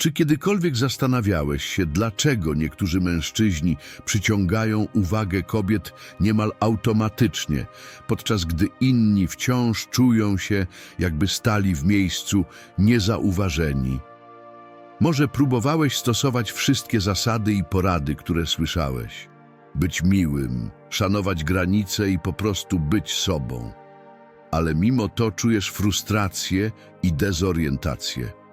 Czy kiedykolwiek zastanawiałeś się, dlaczego niektórzy mężczyźni przyciągają uwagę kobiet niemal automatycznie, podczas gdy inni wciąż czują się, jakby stali w miejscu niezauważeni? Może próbowałeś stosować wszystkie zasady i porady, które słyszałeś? Być miłym, szanować granice i po prostu być sobą. Ale mimo to czujesz frustrację i dezorientację.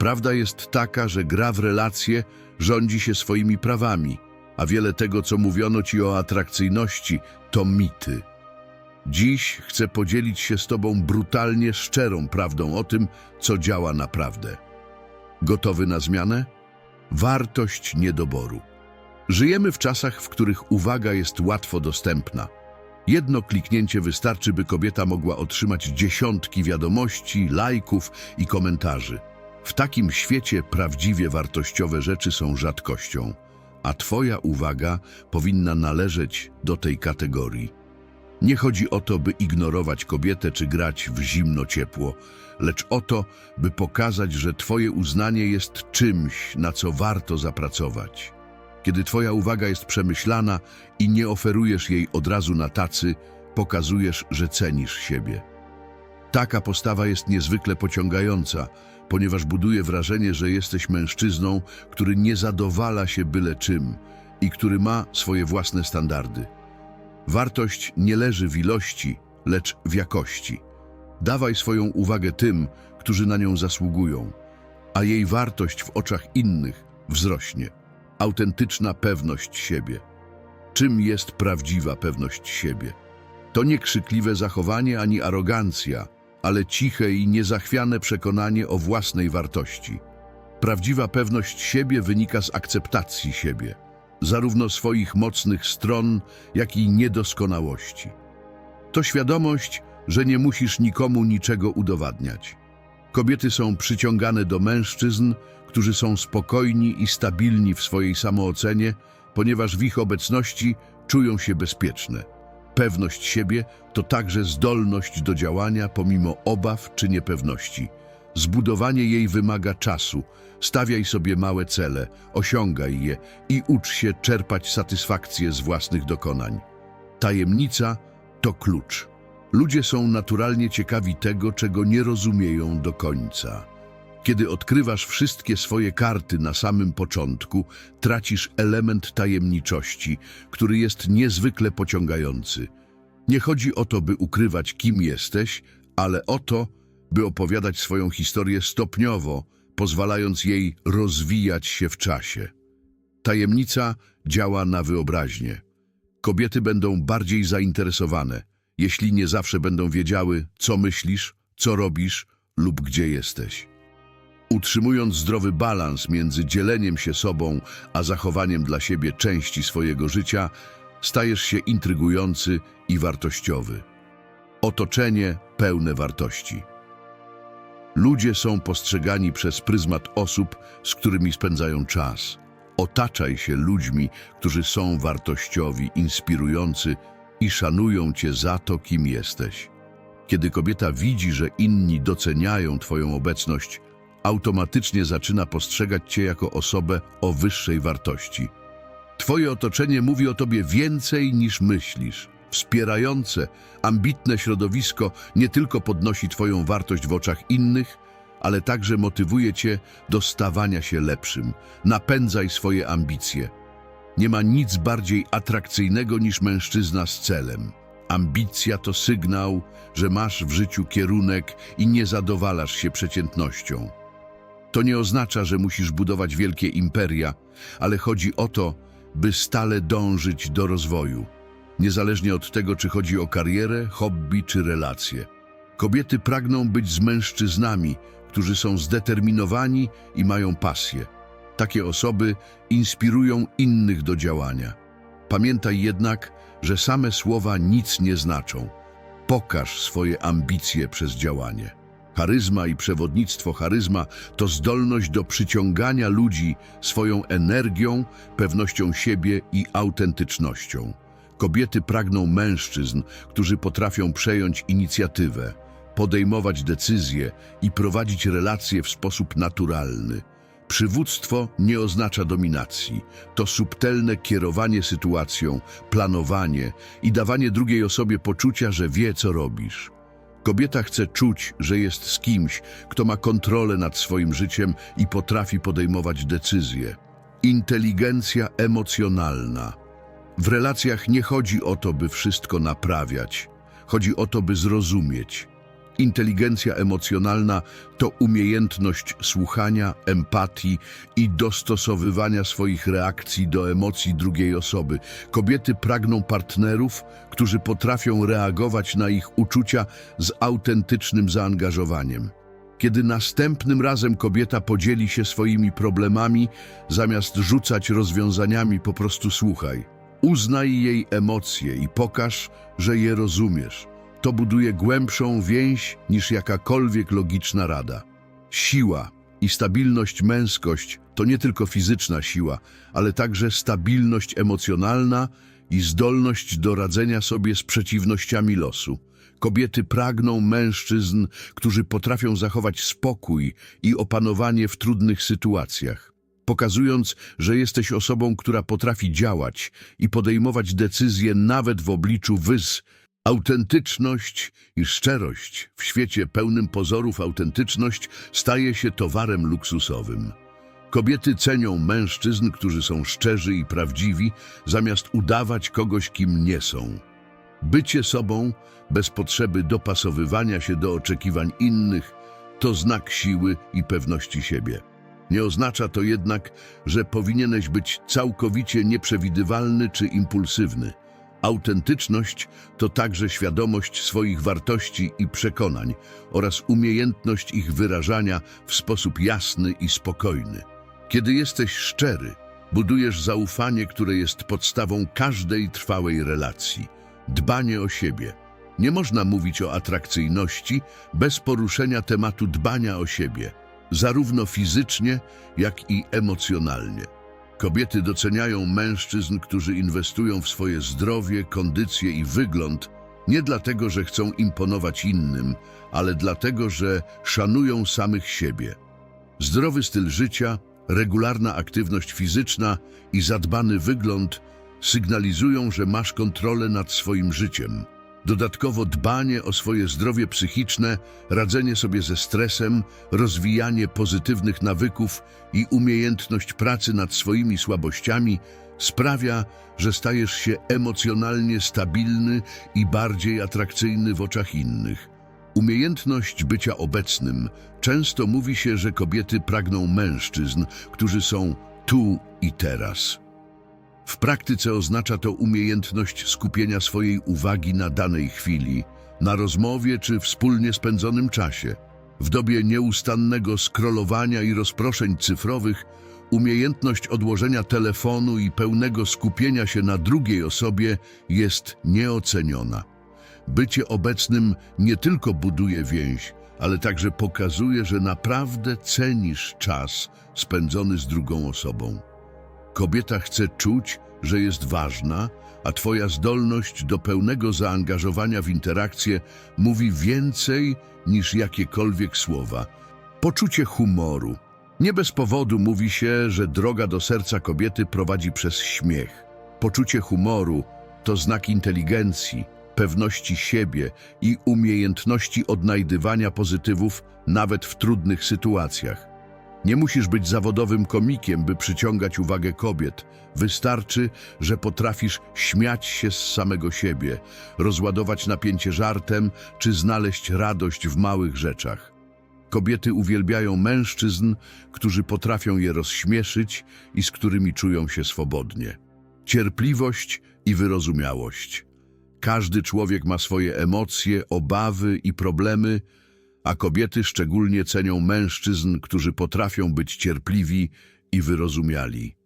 Prawda jest taka, że gra w relacje rządzi się swoimi prawami, a wiele tego, co mówiono ci o atrakcyjności, to mity. Dziś chcę podzielić się z Tobą brutalnie szczerą prawdą o tym, co działa naprawdę. Gotowy na zmianę? Wartość niedoboru. Żyjemy w czasach, w których uwaga jest łatwo dostępna. Jedno kliknięcie wystarczy, by kobieta mogła otrzymać dziesiątki wiadomości, lajków i komentarzy. W takim świecie prawdziwie wartościowe rzeczy są rzadkością, a Twoja uwaga powinna należeć do tej kategorii. Nie chodzi o to, by ignorować kobietę czy grać w zimno-ciepło, lecz o to, by pokazać, że Twoje uznanie jest czymś, na co warto zapracować. Kiedy Twoja uwaga jest przemyślana i nie oferujesz jej od razu na tacy, pokazujesz, że cenisz siebie. Taka postawa jest niezwykle pociągająca, ponieważ buduje wrażenie, że jesteś mężczyzną, który nie zadowala się byle czym i który ma swoje własne standardy. Wartość nie leży w ilości, lecz w jakości. Dawaj swoją uwagę tym, którzy na nią zasługują, a jej wartość w oczach innych wzrośnie. Autentyczna pewność siebie. Czym jest prawdziwa pewność siebie? To nie krzykliwe zachowanie ani arogancja, ale ciche i niezachwiane przekonanie o własnej wartości. Prawdziwa pewność siebie wynika z akceptacji siebie, zarówno swoich mocnych stron, jak i niedoskonałości. To świadomość, że nie musisz nikomu niczego udowadniać. Kobiety są przyciągane do mężczyzn, którzy są spokojni i stabilni w swojej samoocenie, ponieważ w ich obecności czują się bezpieczne. Pewność siebie to także zdolność do działania pomimo obaw czy niepewności. Zbudowanie jej wymaga czasu. Stawiaj sobie małe cele, osiągaj je i ucz się czerpać satysfakcję z własnych dokonań. Tajemnica to klucz. Ludzie są naturalnie ciekawi tego, czego nie rozumieją do końca. Kiedy odkrywasz wszystkie swoje karty na samym początku, tracisz element tajemniczości, który jest niezwykle pociągający. Nie chodzi o to, by ukrywać, kim jesteś, ale o to, by opowiadać swoją historię stopniowo, pozwalając jej rozwijać się w czasie. Tajemnica działa na wyobraźnię. Kobiety będą bardziej zainteresowane, jeśli nie zawsze będą wiedziały, co myślisz, co robisz lub gdzie jesteś. Utrzymując zdrowy balans między dzieleniem się sobą, a zachowaniem dla siebie części swojego życia, stajesz się intrygujący i wartościowy. Otoczenie pełne wartości. Ludzie są postrzegani przez pryzmat osób, z którymi spędzają czas. Otaczaj się ludźmi, którzy są wartościowi, inspirujący i szanują cię za to, kim jesteś. Kiedy kobieta widzi, że inni doceniają Twoją obecność, automatycznie zaczyna postrzegać Cię jako osobę o wyższej wartości. Twoje otoczenie mówi o Tobie więcej niż myślisz. Wspierające, ambitne środowisko nie tylko podnosi Twoją wartość w oczach innych, ale także motywuje Cię do stawania się lepszym. Napędzaj swoje ambicje. Nie ma nic bardziej atrakcyjnego niż mężczyzna z celem. Ambicja to sygnał, że masz w życiu kierunek i nie zadowalasz się przeciętnością. To nie oznacza, że musisz budować wielkie imperia, ale chodzi o to, by stale dążyć do rozwoju, niezależnie od tego, czy chodzi o karierę, hobby czy relacje. Kobiety pragną być z mężczyznami, którzy są zdeterminowani i mają pasję. Takie osoby inspirują innych do działania. Pamiętaj jednak, że same słowa nic nie znaczą. Pokaż swoje ambicje przez działanie. Charyzma i przewodnictwo charyzma to zdolność do przyciągania ludzi swoją energią, pewnością siebie i autentycznością. Kobiety pragną mężczyzn, którzy potrafią przejąć inicjatywę, podejmować decyzje i prowadzić relacje w sposób naturalny. Przywództwo nie oznacza dominacji. To subtelne kierowanie sytuacją, planowanie i dawanie drugiej osobie poczucia, że wie, co robisz. Kobieta chce czuć, że jest z kimś, kto ma kontrolę nad swoim życiem i potrafi podejmować decyzje. Inteligencja emocjonalna. W relacjach nie chodzi o to, by wszystko naprawiać. Chodzi o to, by zrozumieć. Inteligencja emocjonalna to umiejętność słuchania, empatii i dostosowywania swoich reakcji do emocji drugiej osoby. Kobiety pragną partnerów, którzy potrafią reagować na ich uczucia z autentycznym zaangażowaniem. Kiedy następnym razem kobieta podzieli się swoimi problemami, zamiast rzucać rozwiązaniami, po prostu słuchaj. Uznaj jej emocje i pokaż, że je rozumiesz. To buduje głębszą więź niż jakakolwiek logiczna rada. Siła i stabilność męskość to nie tylko fizyczna siła, ale także stabilność emocjonalna i zdolność do radzenia sobie z przeciwnościami losu. Kobiety pragną mężczyzn, którzy potrafią zachować spokój i opanowanie w trudnych sytuacjach. Pokazując, że jesteś osobą, która potrafi działać i podejmować decyzje nawet w obliczu wys, Autentyczność i szczerość w świecie pełnym pozorów autentyczność staje się towarem luksusowym. Kobiety cenią mężczyzn, którzy są szczerzy i prawdziwi, zamiast udawać kogoś, kim nie są. Bycie sobą, bez potrzeby dopasowywania się do oczekiwań innych, to znak siły i pewności siebie. Nie oznacza to jednak, że powinieneś być całkowicie nieprzewidywalny czy impulsywny. Autentyczność to także świadomość swoich wartości i przekonań oraz umiejętność ich wyrażania w sposób jasny i spokojny. Kiedy jesteś szczery, budujesz zaufanie, które jest podstawą każdej trwałej relacji. Dbanie o siebie. Nie można mówić o atrakcyjności bez poruszenia tematu dbania o siebie, zarówno fizycznie, jak i emocjonalnie. Kobiety doceniają mężczyzn, którzy inwestują w swoje zdrowie, kondycję i wygląd, nie dlatego, że chcą imponować innym, ale dlatego, że szanują samych siebie. Zdrowy styl życia, regularna aktywność fizyczna i zadbany wygląd sygnalizują, że masz kontrolę nad swoim życiem. Dodatkowo dbanie o swoje zdrowie psychiczne, radzenie sobie ze stresem, rozwijanie pozytywnych nawyków i umiejętność pracy nad swoimi słabościami sprawia, że stajesz się emocjonalnie stabilny i bardziej atrakcyjny w oczach innych. Umiejętność bycia obecnym. Często mówi się, że kobiety pragną mężczyzn, którzy są tu i teraz. W praktyce oznacza to umiejętność skupienia swojej uwagi na danej chwili, na rozmowie czy wspólnie spędzonym czasie. W dobie nieustannego scrollowania i rozproszeń cyfrowych, umiejętność odłożenia telefonu i pełnego skupienia się na drugiej osobie jest nieoceniona. Bycie obecnym nie tylko buduje więź, ale także pokazuje, że naprawdę cenisz czas spędzony z drugą osobą. Kobieta chce czuć, że jest ważna, a Twoja zdolność do pełnego zaangażowania w interakcję mówi więcej niż jakiekolwiek słowa. Poczucie humoru. Nie bez powodu mówi się, że droga do serca kobiety prowadzi przez śmiech. Poczucie humoru to znak inteligencji, pewności siebie i umiejętności odnajdywania pozytywów nawet w trudnych sytuacjach. Nie musisz być zawodowym komikiem, by przyciągać uwagę kobiet. Wystarczy, że potrafisz śmiać się z samego siebie, rozładować napięcie żartem czy znaleźć radość w małych rzeczach. Kobiety uwielbiają mężczyzn, którzy potrafią je rozśmieszyć i z którymi czują się swobodnie. Cierpliwość i wyrozumiałość. Każdy człowiek ma swoje emocje, obawy i problemy, a kobiety szczególnie cenią mężczyzn, którzy potrafią być cierpliwi i wyrozumiali.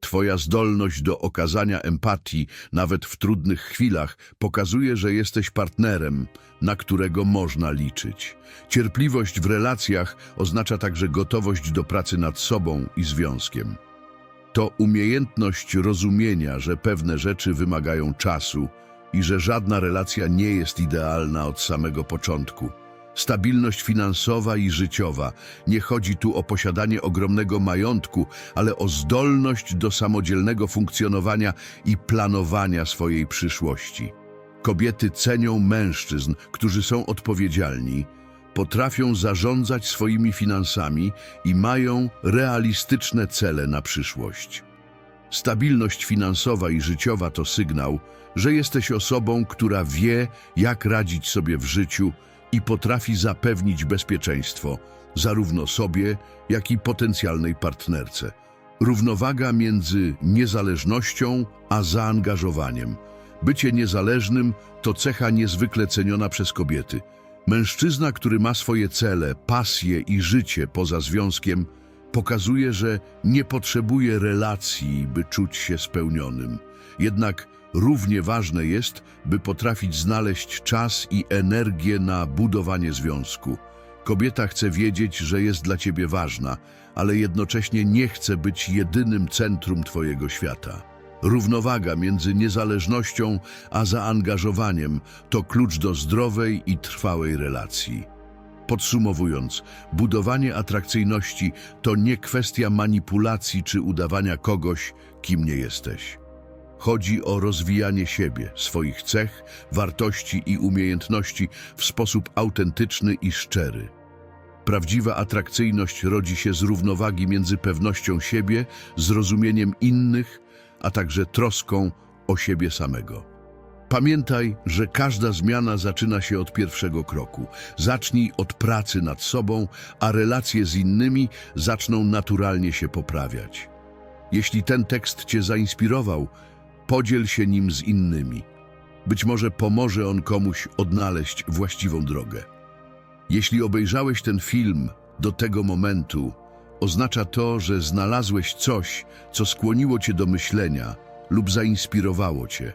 Twoja zdolność do okazania empatii, nawet w trudnych chwilach, pokazuje, że jesteś partnerem, na którego można liczyć. Cierpliwość w relacjach oznacza także gotowość do pracy nad sobą i związkiem. To umiejętność rozumienia, że pewne rzeczy wymagają czasu i że żadna relacja nie jest idealna od samego początku. Stabilność finansowa i życiowa. Nie chodzi tu o posiadanie ogromnego majątku, ale o zdolność do samodzielnego funkcjonowania i planowania swojej przyszłości. Kobiety cenią mężczyzn, którzy są odpowiedzialni, potrafią zarządzać swoimi finansami i mają realistyczne cele na przyszłość. Stabilność finansowa i życiowa to sygnał, że jesteś osobą, która wie, jak radzić sobie w życiu i potrafi zapewnić bezpieczeństwo zarówno sobie, jak i potencjalnej partnerce. Równowaga między niezależnością a zaangażowaniem. Bycie niezależnym to cecha niezwykle ceniona przez kobiety. Mężczyzna, który ma swoje cele, pasje i życie poza związkiem, pokazuje, że nie potrzebuje relacji, by czuć się spełnionym. Jednak równie ważne jest, by potrafić znaleźć czas i energię na budowanie związku. Kobieta chce wiedzieć, że jest dla ciebie ważna, ale jednocześnie nie chce być jedynym centrum twojego świata. Równowaga między niezależnością a zaangażowaniem to klucz do zdrowej i trwałej relacji. Podsumowując, budowanie atrakcyjności to nie kwestia manipulacji czy udawania kogoś, kim nie jesteś. Chodzi o rozwijanie siebie, swoich cech, wartości i umiejętności w sposób autentyczny i szczery. Prawdziwa atrakcyjność rodzi się z równowagi między pewnością siebie, zrozumieniem innych, a także troską o siebie samego. Pamiętaj, że każda zmiana zaczyna się od pierwszego kroku. Zacznij od pracy nad sobą, a relacje z innymi zaczną naturalnie się poprawiać. Jeśli ten tekst Cię zainspirował, podziel się nim z innymi. Być może pomoże on komuś odnaleźć właściwą drogę. Jeśli obejrzałeś ten film do tego momentu, oznacza to, że znalazłeś coś, co skłoniło Cię do myślenia lub zainspirowało Cię.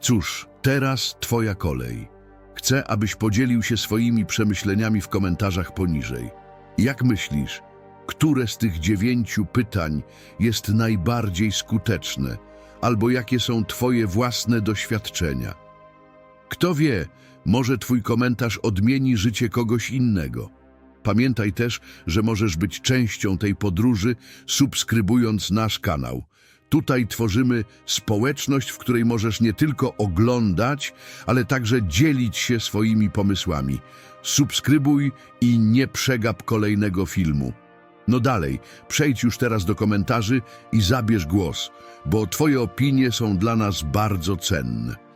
Cóż, teraz Twoja kolej. Chcę, abyś podzielił się swoimi przemyśleniami w komentarzach poniżej. Jak myślisz, które z tych dziewięciu pytań jest najbardziej skuteczne, albo jakie są Twoje własne doświadczenia? Kto wie, może Twój komentarz odmieni życie kogoś innego. Pamiętaj też, że możesz być częścią tej podróży, subskrybując nasz kanał. Tutaj tworzymy społeczność, w której możesz nie tylko oglądać, ale także dzielić się swoimi pomysłami. Subskrybuj i nie przegap kolejnego filmu. No dalej, przejdź już teraz do komentarzy i zabierz głos, bo Twoje opinie są dla nas bardzo cenne.